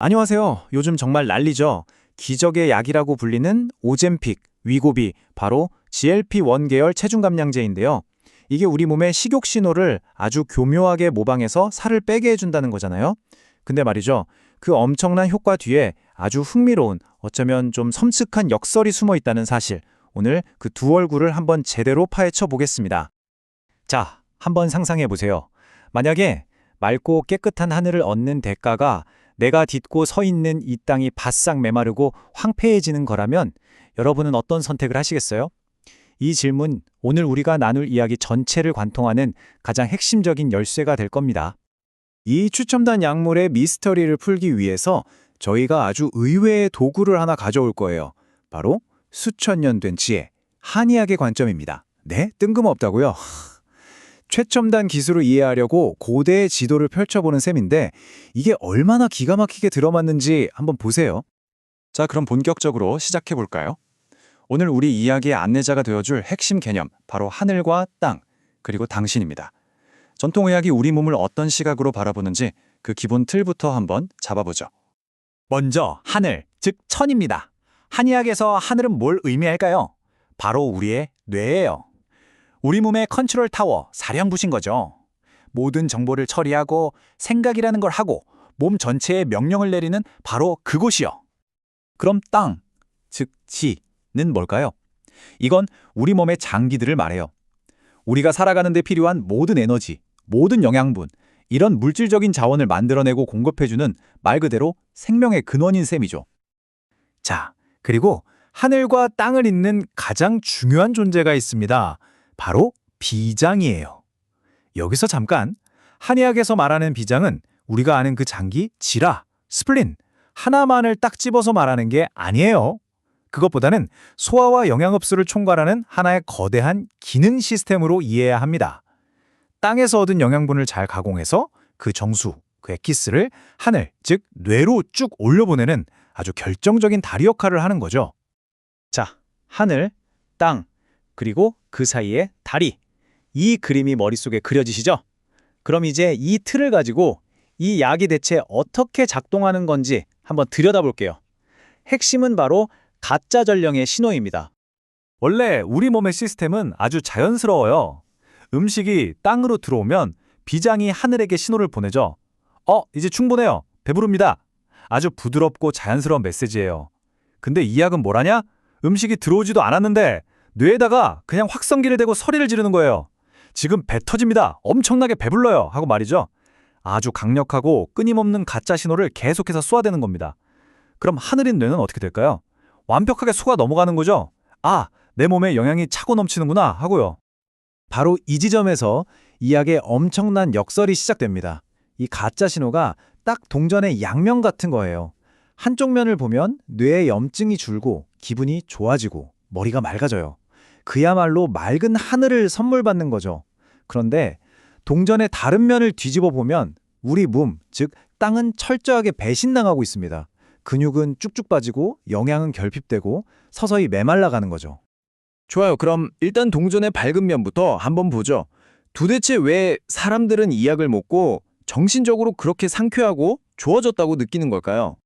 안녕하세요. 요즘 정말 난리죠. 기적의 약이라고 불리는 오젬픽, 위고비, 바로 GLP-1 계열 체중 감량제인데요. 이게 우리 몸의 식욕 신호를 아주 교묘하게 모방해서 살을 빼게 해준다는 거잖아요. 근데 말이죠. 그 엄청난 효과 뒤에 아주 흥미로운, 어쩌면 좀 섬뜩한 역설이 숨어 있다는 사실. 오늘 그 두 얼굴을 한번 제대로 파헤쳐 보겠습니다. 자, 한번 상상해 보세요. 만약에 맑고 깨끗한 하늘을 얻는 대가가 내가 딛고 서 있는 이 땅이 바싹 메마르고 황폐해지는 거라면 여러분은 어떤 선택을 하시겠어요? 이 질문 오늘 우리가 나눌 이야기 전체를 관통하는 가장 핵심적인 열쇠가 될 겁니다. 이 추첨단 약물의 미스터리를 풀기 위해서 저희가 아주 의외의 도구를 하나 가져올 거예요. 바로 수천 년 된 지혜, 한의학의 관점입니다. 네? 뜬금없다고요? 최첨단 기술을 이해하려고 고대의 지도를 펼쳐보는 셈인데 이게 얼마나 기가 막히게 들어맞는지 한번 보세요. 자, 그럼 본격적으로 시작해 볼까요? 오늘 우리 이야기의 안내자가 되어줄 핵심 개념, 바로 하늘과 땅, 그리고 당신입니다. 전통의학이 우리 몸을 어떤 시각으로 바라보는지 그 기본 틀부터 한번 잡아보죠. 먼저 하늘, 즉 천입니다. 한의학에서 하늘은 뭘 의미할까요? 바로 우리의 뇌예요. 우리 몸의 컨트롤 타워, 사령부신 거죠. 모든 정보를 처리하고 생각이라는 걸 하고 몸 전체에 명령을 내리는 바로 그곳이요. 그럼 땅, 즉 지는 뭘까요? 이건 우리 몸의 장기들을 말해요. 우리가 살아가는 데 필요한 모든 에너지, 모든 영양분, 이런 물질적인 자원을 만들어내고 공급해주는 말 그대로 생명의 근원인 셈이죠. 자, 그리고 하늘과 땅을 잇는 가장 중요한 존재가 있습니다. 바로 비장이에요. 여기서 잠깐 한의학에서 말하는 비장은 우리가 아는 그 장기, 지라, 스플린 하나만을 딱 집어서 말하는 게 아니에요. 그것보다는 소화와 영양 흡수를 총괄하는 하나의 거대한 기능 시스템으로 이해해야 합니다. 땅에서 얻은 영양분을 잘 가공해서 그 정수, 그 엑기스를 하늘, 즉 뇌로 쭉 올려보내는 아주 결정적인 다리 역할을 하는 거죠. 자, 하늘, 땅, 그리고 그 사이에 다리. 이 그림이 머릿속에 그려지시죠? 그럼 이제 이 틀을 가지고 이 약이 대체 어떻게 작동하는 건지 한번 들여다볼게요. 핵심은 바로 가짜 전령의 신호입니다. 원래 우리 몸의 시스템은 아주 자연스러워요. 음식이 땅으로 들어오면 비장이 하늘에게 신호를 보내죠. 어, 이제 충분해요. 배부릅니다. 아주 부드럽고 자연스러운 메시지예요. 근데 이 약은 뭐라냐? 음식이 들어오지도 않았는데 뇌에다가 그냥 확성기를 대고 소리를 지르는 거예요. 지금 배 터집니다. 엄청나게 배불러요. 하고 말이죠. 아주 강력하고 끊임없는 가짜 신호를 계속해서 쏘아대는 겁니다. 그럼 하늘인 뇌는 어떻게 될까요? 완벽하게 속아 넘어가는 거죠. 아, 내 몸에 영양이 차고 넘치는구나 하고요. 바로 이 지점에서 이야기의 엄청난 역설이 시작됩니다. 이 가짜 신호가 딱 동전의 양면 같은 거예요. 한쪽 면을 보면 뇌의 염증이 줄고 기분이 좋아지고 머리가 맑아져요. 그야말로 맑은 하늘을 선물 받는 거죠. 그런데 동전의 다른 면을 뒤집어 보면 우리 몸, 즉 땅은 철저하게 배신당하고 있습니다. 근육은 쭉쭉 빠지고 영양은 결핍되고 서서히 메말라가는 거죠. 좋아요. 그럼 일단 동전의 밝은 면부터 한번 보죠. 도대체 왜 사람들은 이 약을 먹고 정신적으로 그렇게 상쾌하고 좋아졌다고 느끼는 걸까요?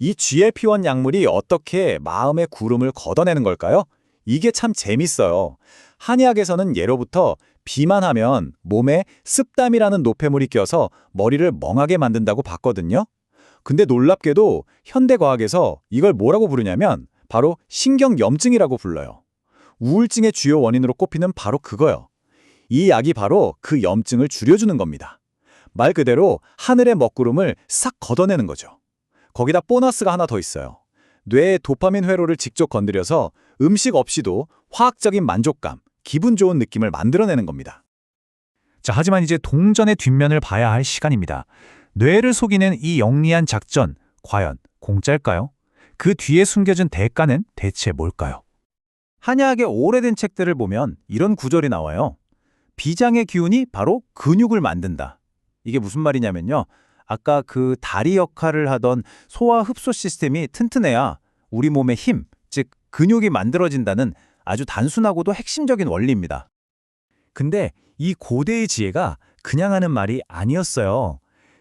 이 GLP-1 약물이 어떻게 마음의 구름을 걷어내는 걸까요? 이게 참 재밌어요. 한의학에서는 예로부터 비만하면 몸에 습담이라는 노폐물이 껴서 머리를 멍하게 만든다고 봤거든요. 근데 놀랍게도 현대과학에서 이걸 뭐라고 부르냐면 바로 신경염증이라고 불러요. 우울증의 주요 원인으로 꼽히는 바로 그거요. 이 약이 바로 그 염증을 줄여주는 겁니다. 말 그대로 하늘의 먹구름을 싹 걷어내는 거죠. 거기다 보너스가 하나 더 있어요. 뇌의 도파민 회로를 직접 건드려서 음식 없이도 화학적인 만족감, 기분 좋은 느낌을 만들어내는 겁니다. 자, 하지만 이제 동전의 뒷면을 봐야 할 시간입니다. 뇌를 속이는 이 영리한 작전, 과연 공짜일까요? 그 뒤에 숨겨진 대가는 대체 뭘까요? 한의학의 오래된 책들을 보면 이런 구절이 나와요. 비장의 기운이 바로 근육을 만든다. 이게 무슨 말이냐면요. 아까 그 다리 역할을 하던 소화 흡수 시스템이 튼튼해야 우리 몸의 힘, 즉 근육이 만들어진다는 아주 단순하고도 핵심적인 원리입니다. 근데 이 고대의 지혜가 그냥 하는 말이 아니었어요.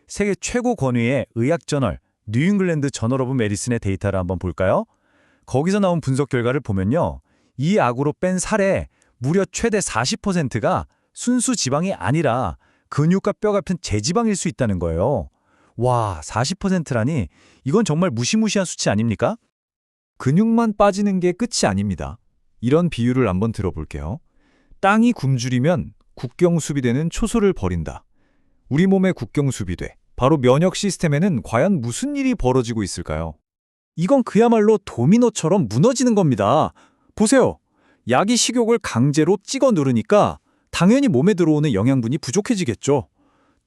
세계 최고 권위의 의학 저널 뉴잉글랜드 저널 오브 메디슨의 데이터를 한번 볼까요? 거기서 나온 분석 결과를 보면요. 이 약으로 뺀 살의 무려 최대 40%가 순수 지방이 아니라 근육과 뼈 같은 제지방일 수 있다는 거예요. 와, 40%라니 이건 정말 무시무시한 수치 아닙니까? 근육만 빠지는 게 끝이 아닙니다. 이런 비유를 한번 들어볼게요. 땅이 굶주리면 국경수비대는 초소를 버린다. 우리 몸의 국경수비대, 바로 면역 시스템에는 과연 무슨 일이 벌어지고 있을까요? 이건 그야말로 도미노처럼 무너지는 겁니다. 보세요. 약이 식욕을 강제로 찍어 누르니까 당연히 몸에 들어오는 영양분이 부족해지겠죠.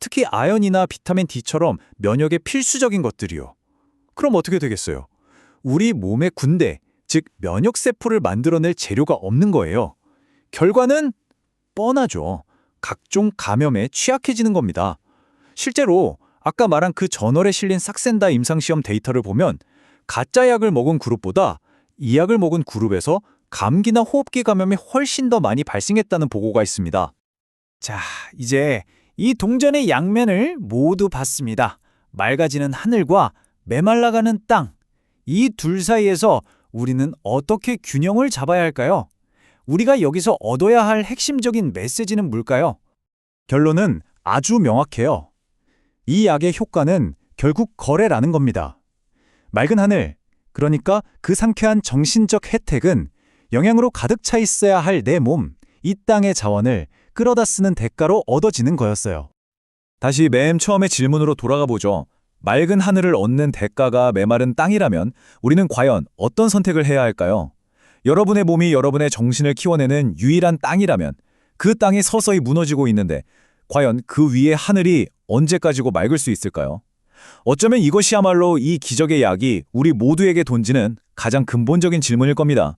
특히 아연이나 비타민 D처럼 면역에 필수적인 것들이요. 그럼 어떻게 되겠어요? 우리 몸의 군대, 즉 면역세포를 만들어낼 재료가 없는 거예요. 결과는 뻔하죠. 각종 감염에 취약해지는 겁니다. 실제로 아까 말한 그 저널에 실린 삭센다 임상시험 데이터를 보면 가짜 약을 먹은 그룹보다 이 약을 먹은 그룹에서 감기나 호흡기 감염이 훨씬 더 많이 발생했다는 보고가 있습니다. 자, 이제 이 동전의 양면을 모두 봤습니다. 맑아지는 하늘과 메말라가는 땅. 이 둘 사이에서 우리는 어떻게 균형을 잡아야 할까요? 우리가 여기서 얻어야 할 핵심적인 메시지는 뭘까요? 결론은 아주 명확해요. 이 약의 효과는 결국 거래라는 겁니다. 맑은 하늘, 그러니까 그 상쾌한 정신적 혜택은 영양으로 가득 차 있어야 할 내 몸, 이 땅의 자원을 끌어다 쓰는 대가로 얻어지는 거였어요. 다시 맨 처음의 질문으로 돌아가 보죠. 맑은 하늘을 얻는 대가가 메마른 땅이라면 우리는 과연 어떤 선택을 해야 할까요? 여러분의 몸이 여러분의 정신을 키워내는 유일한 땅이라면 그 땅이 서서히 무너지고 있는데 과연 그 위에 하늘이 언제까지고 맑을 수 있을까요? 어쩌면 이것이야말로 이 기적의 약이 우리 모두에게 던지는 가장 근본적인 질문일 겁니다.